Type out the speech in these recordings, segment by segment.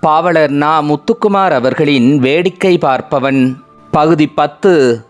பாவலர் நா முத்துக்குமார் அவர்களின் வேடிக்கை பார்ப்பவன். பகுதி பத்து.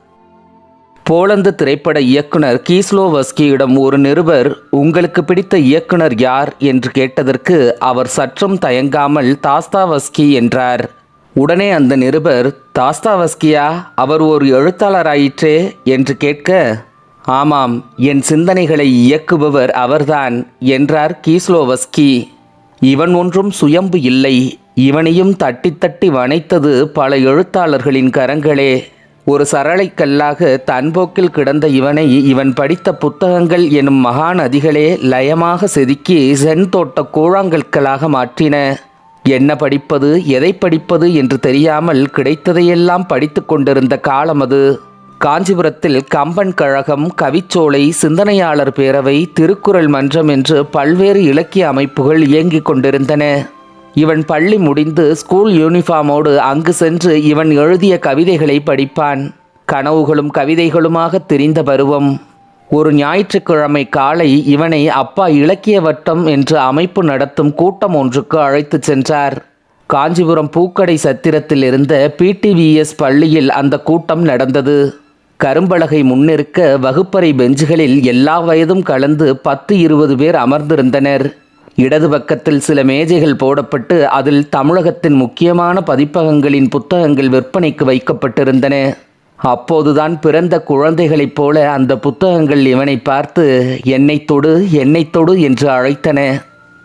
போலந்து திரைப்பட இயக்குனர் கீஸ்லோவஸ்கியிடம் ஒரு நிருபர் உங்களுக்கு பிடித்த இயக்குனர் யார்? என்று கேட்டதற்கு அவர் சற்றும் தயங்காமல் தாஸ்தாவஸ்கி என்றார். உடனே அந்த நிருபர் தாஸ்தாவஸ்கியா? அவர் ஒரு எழுத்தாளராயிற்றே? என்று கேட்க ஆமாம் என் சிந்தனைகளை இயக்குபவர் அவர்தான் என்றார் கீஸ்லோவஸ்கி. இவன் ஒன்றும் சுயம்பு இல்லை. இவனையும் தட்டி தட்டி வனைத்தது பல எழுத்தாளர்களின் கரங்களே. ஒரு சரளைக்கல்லாக தன்போக்கில் கிடந்த இவனை இவன் படித்த புத்தகங்கள் எனும் மகா நதிகளே லயமாக செதுக்கி சென் தோட்ட கூழாங்கற்களாக மாற்றின. என்ன படிப்பது எதை படிப்பது என்று தெரியாமல் கிடைத்ததையெல்லாம் படித்து கொண்டிருந்த காலம் அது காஞ்சிபுரத்தில் கம்பன் கழகம் கவிச்சோலை சிந்தனையாளர் பேரவை திருக்குறள் மன்றம் என்று பல்வேறு இலக்கிய அமைப்புகள் இயங்கிக் கொண்டிருந்தன. இவன் பள்ளி முடிந்து ஸ்கூல் யூனிஃபார்மோடு அங்கு சென்று இவன் எழுதிய கவிதைகளை படிப்பான். கனவுகளும் கவிதைகளுமாக தெரிந்த பருவம். ஒரு ஞாயிற்றுக்கிழமை காலை இவனை அப்பா இலக்கிய வட்டம் என்று அமைப்பு நடத்தும் கூட்டம் ஒன்றுக்கு அழைத்துச் சென்றார். காஞ்சிபுரம் பூக்கடை சத்திரத்தில் இருந்த பிடிவிஎஸ் பள்ளியில் அந்த கூட்டம் நடந்தது. கரும்பலகை முன்னிருக்க வகுப்பறை பெஞ்சுகளில் எல்லா வயதும் கலந்து பத்து இருபது பேர் அமர்ந்திருந்தனர். இடது பக்கத்தில் சில மேஜைகள் போடப்பட்டு அதில் தமிழகத்தின் முக்கியமான பதிப்பகங்களின் புத்தகங்கள் விற்பனைக்கு வைக்கப்பட்டிருந்தன. அப்போதுதான் பிறந்த குழந்தைகளைப் போல அந்த புத்தகங்கள் இவனை பார்த்து என்னை தொடு என்னை தொடு என்று அழைத்தன.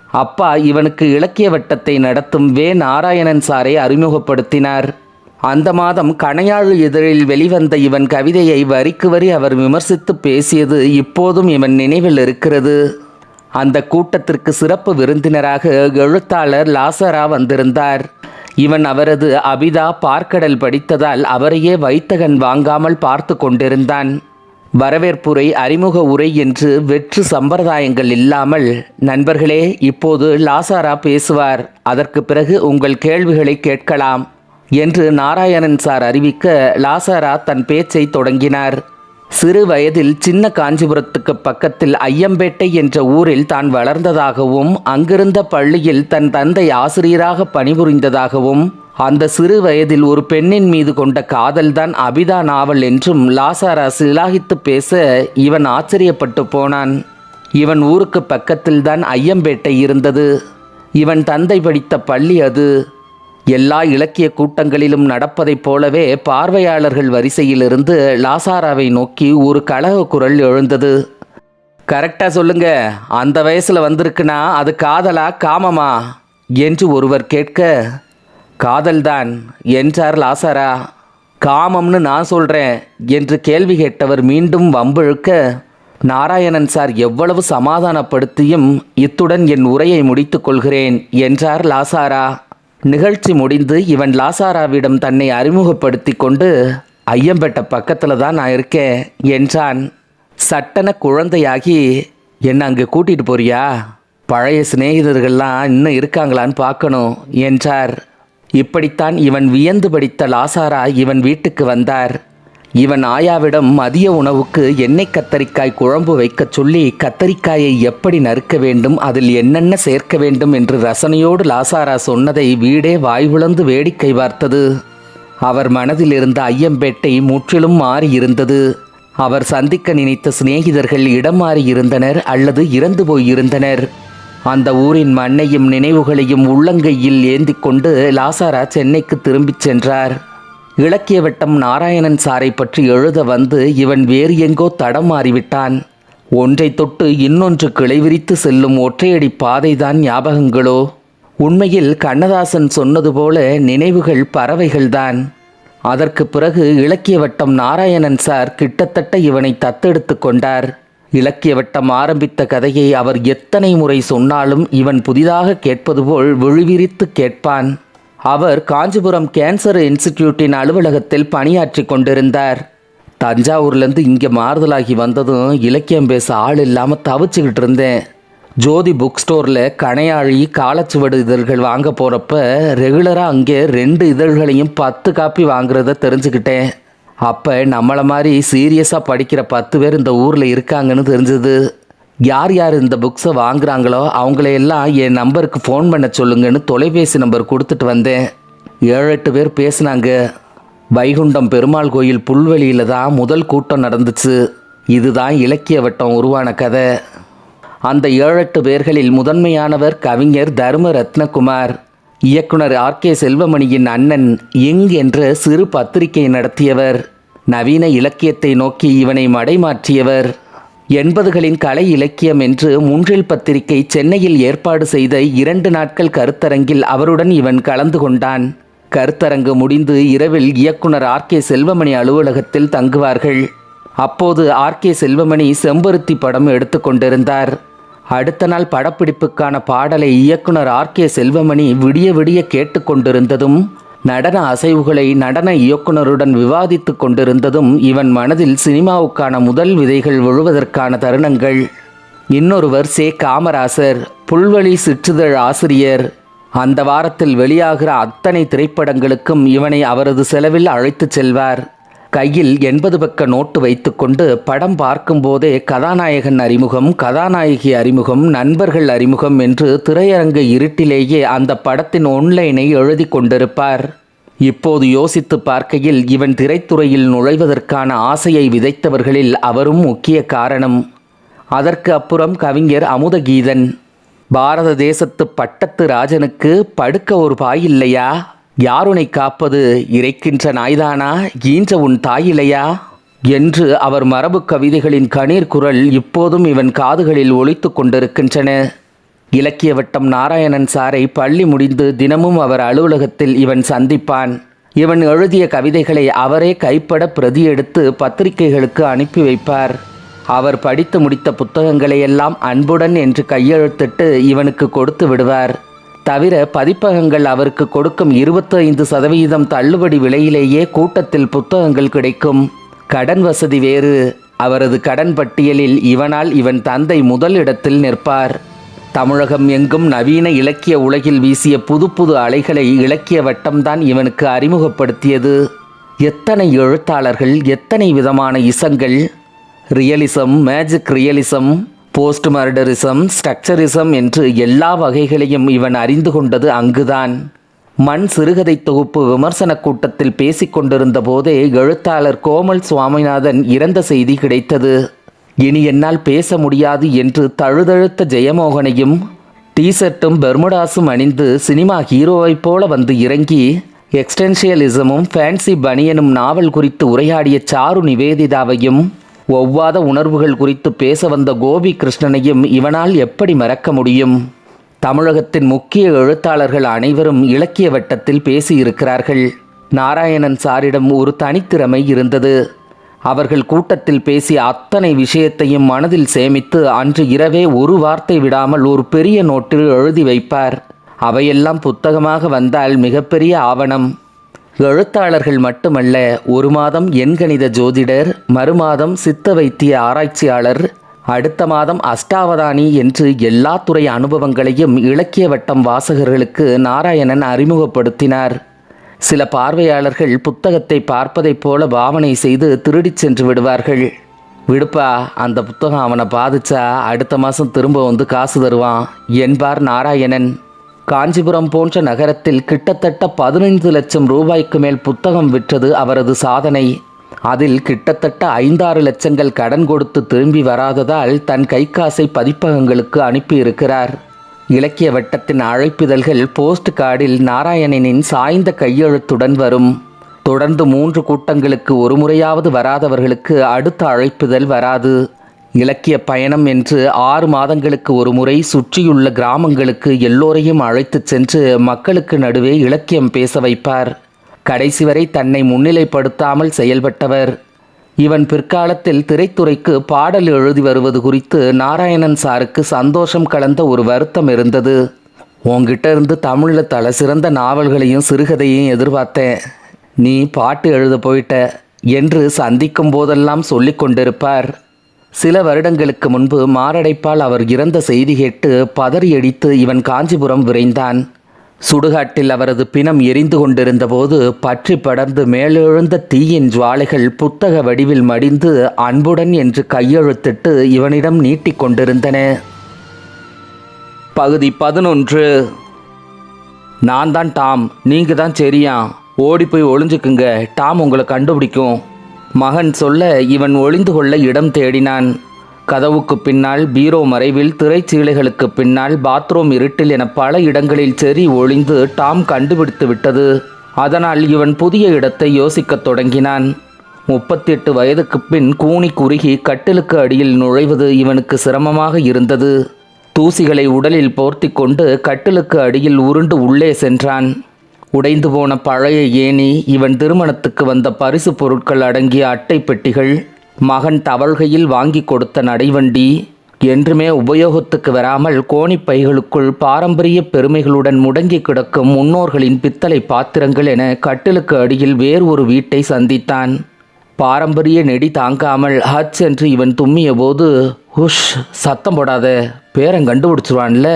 அப்பா இவனுக்கு இலக்கிய வட்டத்தை நடத்தும் வே. நாராயணன் சாரை அறிமுகப்படுத்தினார். அந்த மாதம் கணையாழு இதழில் வெளிவந்த இவன் கவிதையை வரிக்கு வரி அவர் விமர்சித்து பேசியது இப்போதும் இவன் நினைவில் இருக்கிறது. அந்த கூட்டத்திற்கு சிறப்பு விருந்தினராக எழுத்தாளர் லாசரா வந்திருந்தார். இவன் அவரது அபிதா பார்க்கடல் படித்ததால் அவரையே வைத்தகன் வாங்காமல் பார்த்து கொண்டிருந்தான். வரவேற்புரை அறிமுக உரை என்று வெற்று சம்பிரதாயங்கள் இல்லாமல் நண்பர்களே இப்போது லாசாரா பேசுவார். அதற்கு பிறகு உங்கள் கேள்விகளை கேட்கலாம். என்று நாராயணன் சார் அறிவிக்க லாசாரா தன் பேச்சை தொடங்கினார். சிறு வயதில் சின்ன காஞ்சிபுரத்துக்கு பக்கத்தில் ஐயம்பேட்டை என்ற ஊரில் தான் வளர்ந்ததாகவும் அங்கிருந்த பள்ளியில் தன் தந்தை ஆசிரியராக பணிபுரிந்ததாகவும் அந்த சிறு வயதில் ஒரு பெண்ணின் மீது கொண்ட காதல்தான் அபிதா நாவல் என்றும் லாசாரா சிலாகித்து பேச இவன் ஆச்சரியப்பட்டு போனான். இவன் ஊருக்கு பக்கத்தில்தான் ஐயம்பேட்டை இருந்தது. இவன் தந்தை படித்த பள்ளி அது. எல்லா இலக்கிய கூட்டங்களிலும் நடப்பதைப் போலவே பார்வையாளர்கள் வரிசையிலிருந்து லாசாராவை நோக்கி ஒரு கலக குரல் எழுந்தது. கரெக்டா சொல்லுங்க. அந்த வயசுல வந்திருக்குன்னா அது காதலா காமமா? என்று ஒருவர் கேட்க காதல்தான் என்றார் லாசாரா. காமம்னு நான் சொல்றேன் என்று கேள்வி கேட்டவர் மீண்டும் வம்பிழுக்க நாராயணன் சார் எவ்வளவு சமாதானப்படுத்தியும் இத்துடன் என் உரையை முடித்துக் கொள்கிறேன் என்றார் லாசாரா. நிகழ்ச்சி முடிந்து இவன் லாசாராவிடம் தன்னை அறிமுகப்படுத்தி கொண்டு ஐயம்பேட்டை பக்கத்தில் தான் நான் இருக்கேன் என்றான். சட்டன குழந்தையாகி என்னை அங்கே கூட்டிட்டு போறியா? பழைய சிநேகிதர்கள்லாம் இன்னும் இருக்காங்களான்னு பார்க்கணும் என்றார். இப்படித்தான் இவன் வியந்து படித்த லாசாரா இவன் வீட்டுக்கு வந்தார். இவன் ஆயாவிடம் மதிய உணவுக்கு எண்ணெய் கத்தரிக்காய் குழம்பு வைக்கச் சொல்லி கத்தரிக்காயை எப்படி நறுக்க வேண்டும்? அதில் என்னென்ன சேர்க்க வேண்டும்? என்று ரசனையோடு லாசாரா சொன்னதை வீடே வாய்விழந்து வேடிக்கை பார்த்தது. அவர் மனதில் இருந்த ஐயம்பேட்டை முற்றிலும் மாறியிருந்தது அவர் சந்திக்க நினைத்த சிநேகிதர்கள் இடம் மாறியிருந்தனர் அல்லது இறந்து போயிருந்தனர் அந்த ஊரின் மண்ணையும் நினைவுகளையும் உள்ளங்கையில் ஏந்தி கொண்டு லாசாரா சென்னைக்கு திரும்பிச் சென்றார். இலக்கிய வட்டம் நாராயணன் சாரை பற்றி எழுத வந்து இவன் வேறு எங்கோ தடம் மாறிவிட்டான். ஒன்றை தொட்டு இன்னொன்று கிளைவிரித்து செல்லும் ஒற்றையடி பாதைதான் ஞாபகங்களோ? உண்மையில் கண்ணதாசன் சொன்னது போல நினைவுகள் பறவைகள்தான். அதற்கு பிறகு இலக்கிய வட்டம் நாராயணன் சார் கிட்டத்தட்ட இவனை தத்தெடுத்து கொண்டார். இலக்கிய வட்டம் ஆரம்பித்த கதையை அவர் எத்தனை முறை சொன்னாலும் இவன் புதிதாக கேட்பது போல் விழுவிரித்து கேட்பான். அவர் காஞ்சிபுரம் கேன்சர் இன்ஸ்டிடியூட்டின் அலுவலகத்தில் பணியாற்றி கொண்டிருந்தார். தஞ்சாவூர்லேருந்து இங்கே மாறுதலாகி வந்ததும் இலக்கியம் பேச ஆள் இல்லாமல் தவிச்சுக்கிட்டு இருந்தேன். ஜோதி புக் ஸ்டோரில் கணையாழி காலச்சுவடு இதழ்கள் வாங்க போகிறப்ப ரெகுலராக அங்கே ரெண்டு இதழ்களையும் பத்து காப்பி வாங்குறத தெரிஞ்சுக்கிட்டேன். அப்போ நம்மளை மாதிரி சீரியஸாக படிக்கிற பத்து பேர் இந்த ஊரில் இருக்காங்கன்னு தெரிஞ்சது. யார் யார் இந்த புக்ஸை வாங்குறாங்களோ அவங்களையெல்லாம் என் நம்பருக்கு ஃபோன் பண்ண சொல்லுங்கன்னு தொலைபேசி நம்பர் கொடுத்துட்டு வந்தேன். ஏழு எட்டு பேர் பேசுனாங்க. வைகுண்டம் பெருமாள் கோயில் புல்வெளியில் தான் முதல் கூட்டம் நடந்துச்சு. இதுதான் இலக்கிய வட்டம் உருவான கதை. அந்த ஏழெட்டு பேர்களில் முதன்மையானவர் கவிஞர் தர்ம ரத்னகுமார் இயக்குனர் ஆர். கே. செல்வமணியின் அண்ணன் இங் என்ற சிறு பத்திரிகை நடத்தியவர். நவீன இலக்கியத்தை நோக்கி இவனை மடைமாற்றியவர். எண்பதுகளின் கலை இலக்கியம் என்று மூன்றில் பத்திரிகை சென்னையில் ஏற்பாடு செய்த இரண்டு நாட்கள் கருத்தரங்கில் அவருடன் இவன் கலந்து கொண்டான். கருத்தரங்கு முடிந்து இரவில் இயக்குனர் ஆர். கே. செல்வமணி அலுவலகத்தில் தங்குவார்கள். அப்போது ஆர். கே. செல்வமணி செம்பருத்தி படம் எடுத்துக்கொண்டிருந்தார் அடுத்த நாள் படப்பிடிப்புக்கான பாடலை இயக்குனர் ஆர். கே. செல்வமணி விடிய விடிய கேட்டுக்கொண்டிருந்ததும் நடன அசைவுகளை நடன இயக்குனருடன் விவாதித்துக் கொண்டிருந்ததும் இவன் மனதில் சினிமாவுக்கான முதல் விதைகள் விழுவதற்கான தருணங்கள். இன்னொருவர் சே. காமராசர் புல்வெளி சிற்றுதழ் ஆசிரியர். அந்த வாரத்தில் வெளியாகிற அத்தனை திரைப்படங்களுக்கும் இவனை அவரது செலவில் அழைத்துச் செல்வார். கையில் எண்பது பக்க நோட்டு வைத்துக்கொண்டு படம் பார்க்கும்போதே கதாநாயகன் அறிமுகம் கதாநாயகி அறிமுகம் நண்பர்கள் அறிமுகம் என்று திரையரங்கு இருட்டிலேயே அந்த படத்தின் ஒன்லைனை எழுதி கொண்டிருப்பார். இப்போது யோசித்து பார்க்கையில் இவன் திரைத்துறையில் நுழைவதற்கான ஆசையை விதைத்தவர்களில் அவரும் முக்கிய காரணம். அதற்கு அப்புறம் கவிஞர் அமுதகீதன். பாரத தேசத்து பட்டத்து ராஜனுக்கு படுக்க ஒரு பாய் இல்லையா? யாருனை காப்பது? இறைக்கின்ற நாய்தானா? ஈன்ற உன் தாயில்லையா என்று அவர் மரபு கவிதைகளின் கணீர் குரல் இப்போதும் இவன் காதுகளில் ஒழித்து கொண்டிருக்கின்றன. இலக்கிய வட்டம் நாராயணன் சாரை பள்ளி முடிந்து தினமும் அவர் அலுவலகத்தில் இவன் சந்திப்பான். இவன் எழுதிய கவிதைகளை அவரே கைப்பட பிரதி எடுத்து பத்திரிகைகளுக்கு அனுப்பி வைப்பார். அவர் படித்து முடித்த புத்தகங்களையெல்லாம் அன்புடன் என்று கையெழுத்திட்டு இவனுக்கு கொடுத்து விடுவார். தவிர பதிப்பகங்கள் அவருக்கு கொடுக்கும் இருபத்தைந்து சதவீதம் தள்ளுபடி விலையிலேயே கூட்டத்தில் புத்தகங்கள் கிடைக்கும். கடன் வசதி வேறு. அவரது கடன் பட்டியலில் இவனால் இவன் தந்தை முதல் இடத்தில் நிற்பார். தமிழகம் எங்கும் நவீன இலக்கிய உலகில் வீசிய புது புது அலைகளை இலக்கிய வட்டம்தான் இவனுக்கு அறிமுகப்படுத்தியது. எத்தனை எழுத்தாளர்கள் எத்தனை விதமான இசங்கள். Realism magic realism post modernism structuralism என்று எல்லா வகைகளையும் இவன் அறிந்து கொண்டது அங்குதான். மண் சிறுகதை தொகுப்பு விமர்சனக் கூட்டத்தில் பேசிக்கொண்டிருந்த போதே எழுத்தாளர் கோமல் சுவாமிநாதன் இறந்த செய்தி கிடைத்தது. இனி என்னால் பேச முடியாது என்று தழுதழுத்த ஜெயமோகனையும் டீசர்ட்டும் பெர்முடாஸும் அணிந்து சினிமா ஹீரோவைப் போல வந்து இறங்கி எக்ஸ்டென்ஷியலிசமும் ஃபேன்சி பனியனும் நாவல் குறித்து உரையாடிய சாரு நிவேதிதாவையும் ஒவ்வாத உணர்வுகள் குறித்து பேச வந்த கோபி கிருஷ்ணனையும் இவனால் எப்படி மறக்க முடியும்? தமிழகத்தின் முக்கிய எழுத்தாளர்கள் அனைவரும் இலக்கிய வட்டத்தில் பேசியிருக்கிறார்கள். நாராயணன் சாரிடம் ஒரு தனித்திறமை இருந்தது. அவர்கள் கூட்டத்தில் பேசிய அத்தனை விஷயத்தையும் மனதில் சேமித்து அன்று இரவே ஒரு வார்த்தை விடாமல் ஒரு பெரிய நோட்டில் எழுதி வைப்பார். அவையெல்லாம் புத்தகமாக வந்தால் மிகப்பெரிய ஆவணம். எழுத்தாளர்கள் மட்டுமல்ல ஒரு மாதம் எண்கணித ஜோதிடர் மறுமாதம் சித்த வைத்திய ஆராய்ச்சியாளர் அடுத்த மாதம் அஷ்டாவதானி என்று எல்லா துறை அனுபவங்களையும் இலக்கிய வட்டம் வாசகர்களுக்கு நாராயணன் அறிமுகப்படுத்தினார். சில பார்வையாளர்கள் புத்தகத்தை பார்ப்பதைப் போல பாவனை செய்து திருடிச் சென்று விடுவார்கள். விடுப்பா அந்த புத்தகம் அவனை பாதிச்சா அடுத்த மாதம் திரும்ப வந்து காசு தருவான் என்பார் நாராயணன். காஞ்சிபுரம் போன்ற நகரத்தில் கிட்டத்தட்ட பதினைந்து லட்சம் ரூபாய்க்கு மேல் புத்தகம் விற்றது அவரது சாதனை. அதில் கிட்டத்தட்ட ஐந்தாறு லட்சங்கள் கடன் கொடுத்து திரும்பி வராததால் தன் கைக்காசை பதிப்பகங்களுக்கு அனுப்பியிருக்கிறார். இலக்கிய வட்டத்தின் அழைப்பிதழ்கள் போஸ்ட் கார்டில் நாராயணனின் சாய்ந்த கையெழுத்துடன் வரும். தொடர்ந்து மூன்று கூட்டங்களுக்கு ஒரு முறையாவது வராதவர்களுக்கு அடுத்த அழைப்பிதழ் வராது. இலக்கிய பயணம் என்று ஆறு மாதங்களுக்கு ஒரு முறை சுற்றியுள்ள கிராமங்களுக்கு எல்லோரையும் அழைத்துச் சென்று மக்களுக்கு நடுவே இலக்கியம் பேச வைப்பார். கடைசி வரை தன்னை முன்னிலைப்படுத்தாமல் செயல்பட்டவர். இவன் பிற்காலத்தில் திரைத்துறைக்கு பாடல் எழுதி வருவது குறித்து நாராயணன் சாருக்கு சந்தோஷம் கலந்த ஒரு வருத்தம் இருந்தது. உங்ககிட்ட இருந்து தமிழில் தலை சிறந்த நாவல்களையும் சிறுகதையும் எதிர்பார்த்தேன். நீ பாட்டு எழுத போயிட்ட என்று சந்திக்கும் போதெல்லாம் சொல்லிக் கொண்டிருப்பார். சில வருடங்களுக்கு முன்பு மாரடைப்பால் அவர் இறந்த செய்தி கேட்டு பதறியடித்து இவன் காஞ்சிபுரம் விரைந்தான். சுடுகாட்டில் அவரது பிணம் எரிந்து கொண்டிருந்தபோது பற்றி படர்ந்து மேலெழுந்த தீயின் ஜுவாலைகள் புத்தக வடிவில் மடிந்து அன்புடன் என்று கையெழுத்திட்டு இவனிடம் நீட்டிக் கொண்டிருந்தன. பகுதி பதினொன்று. நான் தான் டாம். நீங்க தான் சரியா? ஓடி போய் ஒளிஞ்சுக்குங்க. டாம் உங்களை கண்டுபிடிக்கும். மகன் சொல்ல இவன் ஒளிந்து கொள்ள இடம் தேடினான். கதவுக்கு பின்னால் பீரோ மறைவில் திரைச்சீலைகளுக்கு பின்னால் பாத்ரூம் இருட்டில் என பல இடங்களில் செறி ஒளிந்து டாம் கண்டுபிடித்து விட்டது. அதனால் இவன் புதிய இடத்தை யோசிக்கத் தொடங்கினான். முப்பத்தெட்டு வயதுக்கு பின் கூனி குறுகி கட்டிலுக்கு அடியில் நுழைவது இவனுக்கு சிரமமாக இருந்தது. தூசிகளை உடலில் போர்த்தி கொண்டு கட்டிலுக்கு அடியில் உருண்டு உள்ளே சென்றான். உடைந்து போன பழைய ஏணி இவன் திருமணத்துக்கு வந்த பரிசு பொருட்கள் அடங்கிய அட்டை பெட்டிகள் மகன் தவழ்கையில் வாங்கி கொடுத்த நடைவண்டி என்றுமே உபயோகத்துக்கு வராமல் கோணிப்பைகளுக்குள் பாரம்பரிய பெருமைகளுடன் முடங்கி கிடக்கும் முன்னோர்களின் பித்தளை பாத்திரங்கள் என கட்டிலுக்கு அடியில் வேறு ஒரு வீட்டை சந்தித்தான். பாரம்பரிய நெடி தாங்காமல் ஹச் என்று இவன் தும்மிய போது ஹுஷ் சத்தம் போடாத பேரன் கண்டுபிடிச்சிருவான்ல?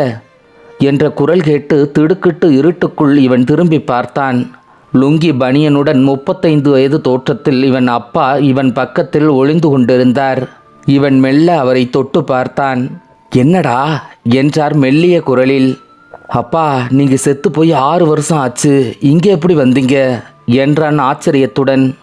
என்ற குரல் கேட்டு திடுக்கிட்டு இருட்டுக்குள் இவன் திரும்பி பார்த்தான். லுங்கி பனியனுடன் முப்பத்தைந்து வயது தோற்றத்தில் இவன் அப்பா இவன் பக்கத்தில் ஒளிந்து கொண்டிருந்தார். இவன் மெல்ல அவரை தொட்டு பார்த்தான். என்னடா? என்றார் மெல்லிய குரலில். அப்பா நீங்க செத்து போய் ஆறு வருஷம் ஆச்சு. இங்கே எப்படி வந்தீங்க? என்றான் ஆச்சரியத்துடன்.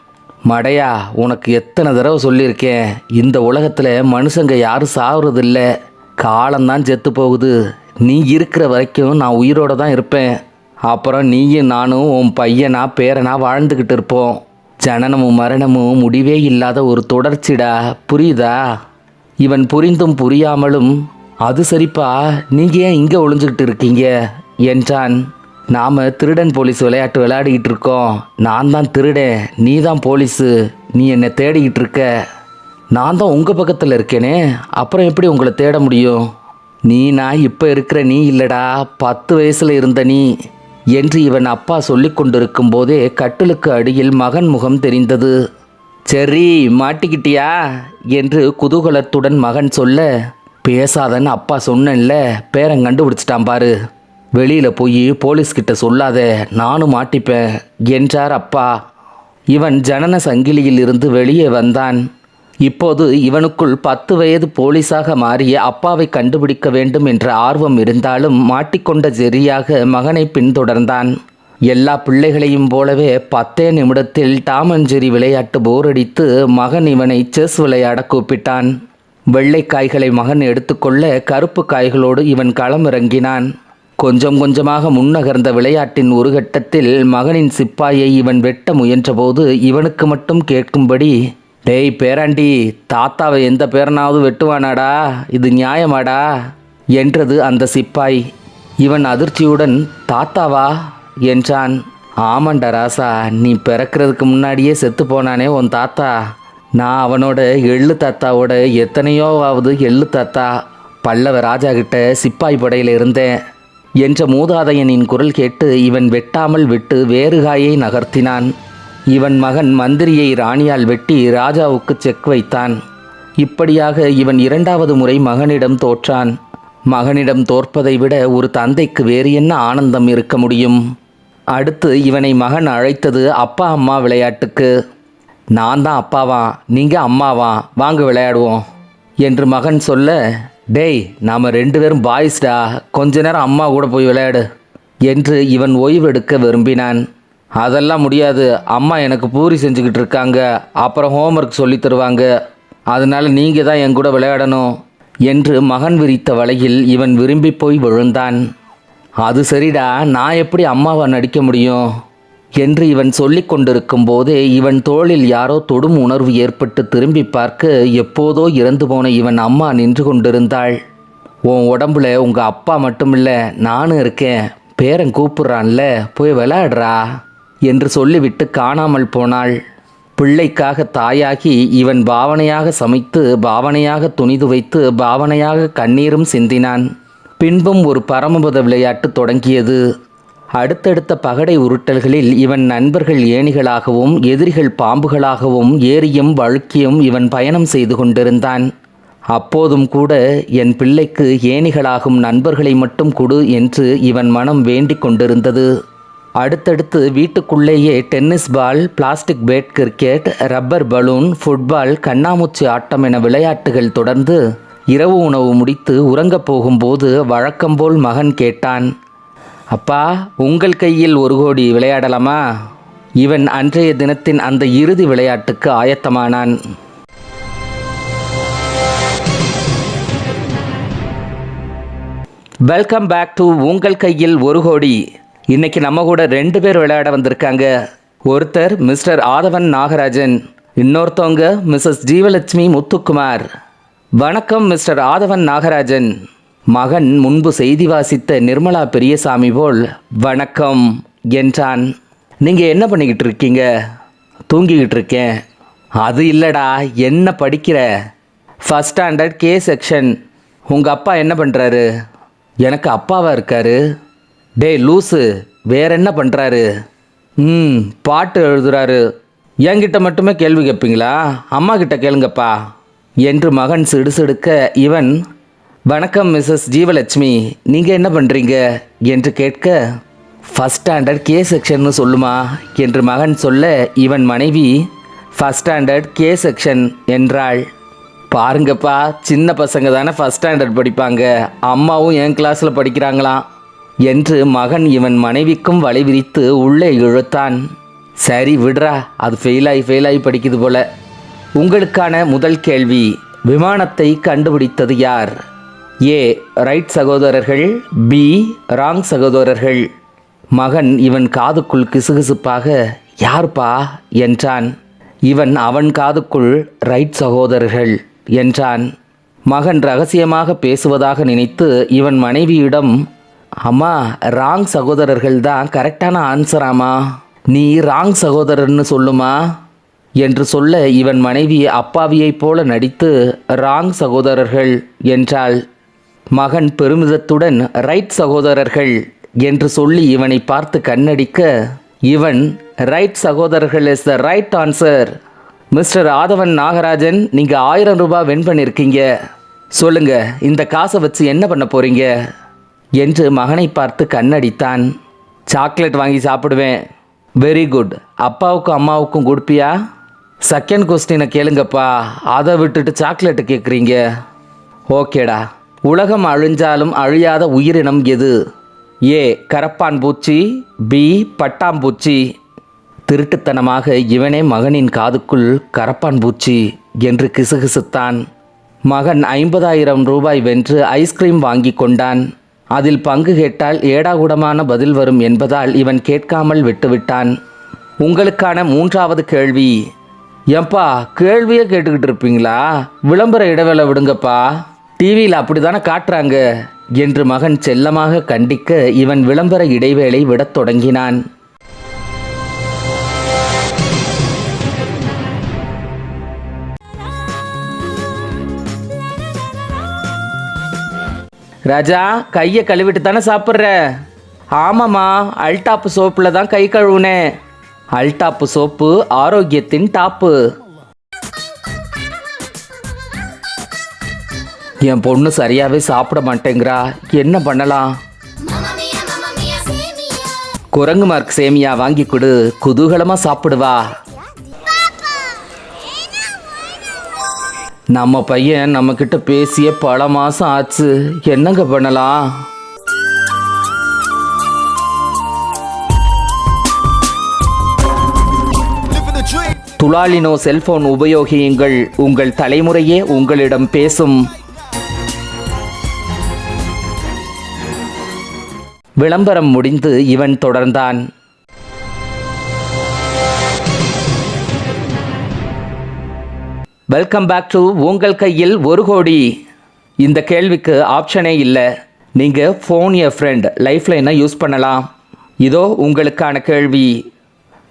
மடையா உனக்கு எத்தனை தடவை சொல்லியிருக்கேன். இந்த உலகத்தில் மனுஷங்க யாரும் சாகுறதில்ல காலம்தான் செத்து போகுது. நீ இருக்கிற வரைக்கும் நான் உயிரோட தான் இருப்பேன். அப்புறம் நீயும் நானும் உன் பையனா பேரனா வாழ்ந்துக்கிட்டு இருப்போம். ஜனனமும் மரணமும் முடிவே இல்லாத ஒரு தொடர்ச்சிடா புரியுதா? இவன் புரிந்தும் புரியாமலும் அது சரிப்பா நீங்க ஏன் இங்கே ஒளிஞ்சுக்கிட்டு இருக்கீங்க? என்றான். நாம திருடன் போலீஸ் விளையாட்டு விளையாடிக்கிட்டு இருக்கோம். நான் தான் திருடன் நீ தான் போலீஸு. நீ என்னை தேடிக்கிட்டு இருக்க. நான் தான் உங்கள் பக்கத்தில் இருக்கேனே. அப்புறம் எப்படி உங்களை தேட முடியும்? நீ நான் இப்போ இருக்கிற நீ இல்லடா. பத்து வயசில் இருந்த நீ என்று இவன் அப்பா சொல்லிக் கொண்டிருக்கும் போதே கட்டிலுக்கு அடியில் மகன் முகம் தெரிந்தது. சரி மாட்டிக்கிட்டியா? என்று குதூகலத்துடன் மகன் சொல்ல பேசாதன்னு அப்பா சொன்னேன்ல. பேரன் கண்டுபிடிச்சிட்டான் பாரு. வெளியில் போய் போலீஸ்கிட்ட சொல்லாத. நானும் மாட்டிப்பேன் என்றார் அப்பா. இவன் ஜனன சங்கிலியில் இருந்து வெளியே வந்தான். இப்போது இவனுக்குள் பத்து வயது போலீஸாக மாறிய அப்பாவை கண்டுபிடிக்க வேண்டும் என்ற ஆர்வம் இருந்தாலும் மாட்டிக்கொண்ட ஜெரியாக மகனை பின்தொடர்ந்தான். எல்லா பிள்ளைகளையும் போலவே பத்தே நிமிடத்தில் டாம் அண்ட் ஜெரி விளையாட்டு போரடித்து மகன் இவனை செஸ் விளையாட கூப்பிட்டான். வெள்ளை காய்களை மகன் எடுத்துக்கொள்ள கருப்பு காய்களோடு இவன் களமிறங்கினான். கொஞ்சம் கொஞ்சமாக முன்னகர்ந்த விளையாட்டின் ஒரு கட்டத்தில் மகனின் சிப்பாயை இவன் வெட்ட முயன்றபோது இவனுக்கு மட்டும் கேட்கும்படி டேய் பேராண்டி தாத்தாவை எந்த பேரனாவது வெட்டுவானாடா? இது நியாயமாடா? என்றது அந்த சிப்பாய். இவன் அதிர்ச்சியுடன் தாத்தாவா? என்றான். ஆமாண்டா ராசா நீ பிறக்கிறதுக்கு முன்னாடியே செத்து போனானே உன் தாத்தா. நான் அவனோட எள்ளு தாத்தாவோட எத்தனையோவாவது எள்ளு தாத்தா. பல்லவ ராஜா கிட்ட சிப்பாய் படையில் இருந்தேன் என்ற மூதாதையனின் குரல் கேட்டு இவன் வெட்டாமல் விட்டு வேறு காயை நகர்த்தினான். இவன் மகன் மந்திரியை ராணியால் வெட்டி ராஜாவுக்கு செக் வைத்தான். இப்படியாக இவன் இரண்டாவது முறை மகனிடம் தோற்றான். மகனிடம் தோற்பதை விட ஒரு தந்தைக்கு வேறு என்ன ஆனந்தம் இருக்க முடியும்? அடுத்து இவனை மகன் அழைத்தது அப்பா அம்மா விளையாட்டுக்கு. நான் தான் அப்பாவா? நீங்கள் அம்மாவா? வாங்க விளையாடுவோம். என்று மகன் சொல்ல டேய் நாம் ரெண்டு பேரும் பாய்ஸ்டா கொஞ்ச நேரம் அம்மா கூட போய் விளையாடு என்று இவன் ஓய்வெடுக்க விரும்பினான். அதெல்லாம் முடியாது. அம்மா எனக்கு பூரி செஞ்சுக்கிட்டு இருக்காங்க. அப்புறம் ஹோம்ஒர்க் சொல்லி தருவாங்க. அதனால நீங்கள் தான் என் கூட விளையாடணும் என்று மகன் விரித்த வலையில் இவன் விரும்பி போய் விழுந்தான். அது சரிடா நான் எப்படி அம்மாவை நடிக்க முடியும்? என்று இவன் சொல்லி கொண்டிருக்கும் போதே இவன் தோளில் யாரோ தொடும் உணர்வு ஏற்பட்டு திரும்பி பார்க்க எப்போதோ இறந்து போன இவன் அம்மா நின்று கொண்டிருந்தாள். உன் உடம்புல உங்கள் அப்பா மட்டும் இல்லை நானும் இருக்கேன். பேரன் கூப்பிட்றான்ல போய் விளையாடுறா. என்று சொல்லிவிட்டு காணாமல் போனாள். பிள்ளைக்காக தாயாகி இவன் பாவனையாக சமைத்து பாவனையாக துணி துவைத்து பாவனையாக கண்ணீரும் சிந்தினான். பின்பும் ஒரு பரமபத விளையாட்டு தொடங்கியது. அடுத்தடுத்த பகடை உருட்டல்களில் இவன் நண்பர்கள் ஏணிகளாகவும் எதிரிகள் பாம்புகளாகவும் ஏரியும் வழுக்கியும் இவன் பயணம் செய்து கொண்டிருந்தான். அப்போதும் கூட என் பிள்ளைக்கு ஏணிகளாகும் நண்பர்களை மட்டும் கொடு என்று இவன் மனம் வேண்டிக் கொண்டிருந்தது. அடுத்தடுத்து வீட்டுக்குள்ளேயே tennis ball plastic bat cricket rubber balloon football கண்ணாமூச்சி ஆட்டம் என விளையாட்டுகள் தொடர்ந்து இரவு உணவு முடித்து உறங்கப் போகும்போது வழக்கம்போல் மகன் கேட்டான் அப்பா உங்கள் கையில் ஒரு கோடி விளையாடலாமா? இவன் அன்றைய தினத்தின் அந்த இறுதி விளையாட்டுக்கு ஆயத்தமானான். வெல்கம் பேக் டு உங்கள் கையில் ஒரு கோடி. இன்னைக்கு நம்ம கூட ரெண்டு பேர் விளையாட வந்திருக்காங்க. ஒருத்தர் மிஸ்டர் ஆதவன் நாகராஜன் இன்னொருத்தவங்க மிஸ்ஸஸ் ஜீவலட்சுமி முத்துக்குமார். வணக்கம் மிஸ்டர் ஆதவன் நாகராஜன். மகன் முன்பு செய்தி வாசித்த நிர்மலா பெரியசாமி போல் வணக்கம் என்றான். நீங்கள் என்ன பண்ணிக்கிட்டு இருக்கீங்க? தூங்கிக்கிட்டு இருக்கேன். அது இல்லைடா என்ன படிக்கிற? ஃபஸ்ட் ஸ்டாண்டர்ட் கே செக்ஷன் உங்கள் அப்பா என்ன பண்ணுறாரு எனக்கு அப்பாவாக இருக்காரு? டேய் லூசு வேற என்ன பண்ணுறாரு ம் பாட்டு எழுதுறாரு. என்கிட்ட மட்டுமே கேள்வி கேட்பீங்களா அம்மா கிட்ட கேளுங்கப்பா. என்று மகன் சிடுசிடுக்க இவன் வணக்கம் மிஸ்ஸஸ் ஜீவலட்சுமி நீங்கள் என்ன பண்ணுறீங்க என்று கேட்க ஃபஸ்ட் ஸ்டாண்டர்ட் கே செக்ஷன்னு சொல்லுமா? என்று மகன் சொல்ல இவன் மனைவி ஃபஸ்ட் ஸ்டாண்டர்ட் கே செக்ஷன் என்றாள். பாருங்கப்பா சின்ன பசங்க தானே ஃபஸ்ட் ஸ்டாண்டர்ட் படிப்பாங்க. அம்மாவும் என் கிளாஸில் படிக்கிறாங்களாம். என்று மகன் இவன் மனைவிக்கும் வலை விரித்து உள்ளே இழுத்தான். சரி விடுறா. அது ஃபெயிலாகி ஃபெயிலாகி படிக்குது போல. உங்களுக்கான முதல் கேள்வி விமானத்தை கண்டுபிடித்தது யார்? ஏ ரைட் சகோதரர்கள். பி ராங் சகோதரர்கள். மகன் இவன் காதுக்குள் கிசுகிசுப்பாக யார்ப்பா? என்றான். இவன் அவன் காதுக்குள் ரைட் சகோதரர்கள் என்றான். மகன் ரகசியமாக பேசுவதாக நினைத்து இவன் மனைவியிடம் அம்மா ராங் சகோதரர்கள் தான் கரெக்டான ஆன்சராமா நீ ராங் சகோதரர்னு சொல்லுமா? என்று சொல்ல இவன் மனைவி அப்பாவியைப் போல நடித்து ராங் சகோதரர்கள் என்றாள். மகன் பெருமிதத்துடன் ரைட் சகோதரர்கள் என்று சொல்லி இவனை பார்த்து கண்ணடிக்க இவன் ரைட் சகோதரர்கள் is the right answer mister Aadhavan Nagarajan நீங்கள் ஆயிரம் ரூபாய் வின் பண்ணியிருக்கீங்க சொல்லுங்க இந்த காசை வச்சு என்ன பண்ண போறீங்க? என்று மகனை பார்த்து கண்ணடித்தான். சாக்லேட் வாங்கி சாப்பிடுவேன். வெரி குட் அப்பாவுக்கும் அம்மாவுக்கும் கொடுப்பியா? செகண்ட் கொஸ்டினை கேளுங்கப்பா. அதை விட்டுட்டு சாக்லேட்டு கேட்குறீங்க. ஓகேடா. உலகம் அழிஞ்சாலும் அழியாத உயிரினம் எது? ஏ கரப்பான் பூச்சி. பி பட்டாம்பூச்சி திருட்டுத்தனமாக இவனே மகனின் காதுக்குள் கரப்பான் பூச்சி என்று கிசுகிசுத்தான். மகன் ஐம்பதாயிரம் ரூபாய் வென்று ஐஸ்கிரீம் வாங்கி கொண்டான். அதில் பங்கு கேட்டால் ஏடாகுடமான பதில் வரும் என்பதால் இவன் கேட்காமல் விட்டுவிட்டான். உங்களுக்கான மூன்றாவது கேள்வி. ஏன்பா கேள்வியே கேட்டுக்கிட்டு இருப்பீங்களா? விளம்பர இடைவேளை விடுங்கப்பா. டிவியில் அப்படிதானே காட்டுறாங்க. என்று மகன் செல்லமாக கண்டிக்க இவன் விளம்பர இடைவேளை விடத் தொடங்கினான். ராஜா கையை கழுவிட்டு தானே சாப்பிட்ற? ஆமாம்மா அல்டாப்பு சோப்பில் தான் கை கழுவுனேன் அல்டாப்பு சோப்பு ஆரோக்கியத்தின் டாப்பு. என் பொண்ணு சரியாகவே சாப்பிட மாட்டேங்கிறா. என்ன பண்ணலாம்? குரங்கு மார்க் சேமியா வாங்கி கொடு. குதூகலமாக சாப்பிடுவா. நம்ம பையன் நம்ம கிட்ட பேசிய பல மாசம் ஆச்சு. என்னங்க பண்ணலாம்? துளாலினோ துலாலினோ செல்போன் உபயோகியுங்கள். உங்கள் தலைமுறையே உங்களிடம் பேசும். விளம்பரம் முடிந்து இவன் தொடர்ந்தான். வெல்கம் பேக் டு உங்கள் கையில் ஒரு கோடி. இந்த கேள்விக்கு ஆப்ஷனே இல்லை. நீங்கள் ஃபோன் எ ஃப்ரெண்ட் லைஃப்லைனை யூஸ் பண்ணலாம். இதோ உங்களுக்கான கேள்வி.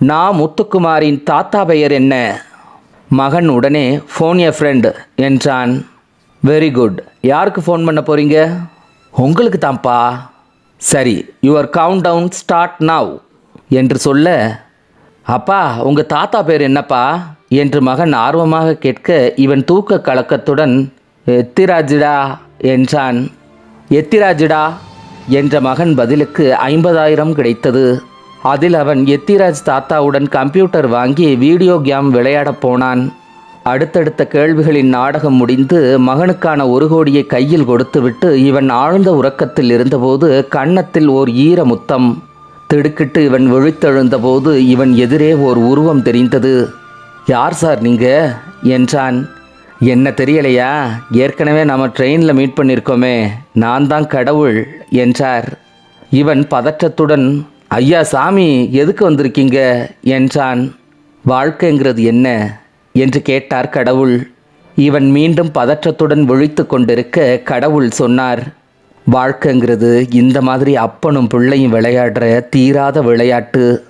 நான் முத்துக்குமாரின் தாத்தா பெயர் என்ன? மகன் உடனே ஃபோன் எ ஃப்ரெண்ட் என்றான். வெரி குட் யாருக்கு ஃபோன் பண்ண போகிறீங்க உங்களுக்கு தான்ப்பா. சரி your count down start now என்று சொல்ல அப்பா உங்கள் தாத்தா பேர் என்னப்பா? என்று மகன் ஆர்வமாக கேட்க இவன் தூக்க கலக்கத்துடன் எத்திராஜிடா என்றான். எத்திராஜிடா? என்ற மகன் பதிலுக்கு ஐம்பதாயிரம் கிடைத்தது. அதில் அவன் எத்திராஜ் தாத்தாவுடன் கம்ப்யூட்டர் வாங்கி வீடியோ கேம் விளையாடப் போனான். அடுத்தடுத்த கேள்விகளின் நாடகம் முடிந்து மகனுக்கான ஒரு கோடியை கையில் கொடுத்துவிட்டு இவன் ஆழ்ந்த உறக்கத்தில் இருந்தபோது கன்னத்தில் ஓர் ஈர முத்தம். திடுக்கிட்டு இவன் விழித்தெழுந்தபோது இவன் எதிரே ஓர் உருவம் தெரிந்தது. யார் சார் நீங்கள் என்றான் என்ன தெரியலையா? ஏற்கனவே நம்ம ட்ரெயினில் மீட் பண்ணியிருக்கோமே நான் தான் கடவுள் என்றார் இவன் பதற்றத்துடன் ஐயா சாமி எதுக்கு வந்திருக்கீங்க என்றான் வாழ்க்கைங்கிறது என்ன? என்று கேட்டார் கடவுள். இவன் மீண்டும் பதற்றத்துடன் விழித்து கொண்டிருக்க கடவுள் சொன்னார் வாழ்க்கைங்கிறது இந்த மாதிரி அப்பனும் பிள்ளையும் விளையாடுற தீராத விளையாட்டு.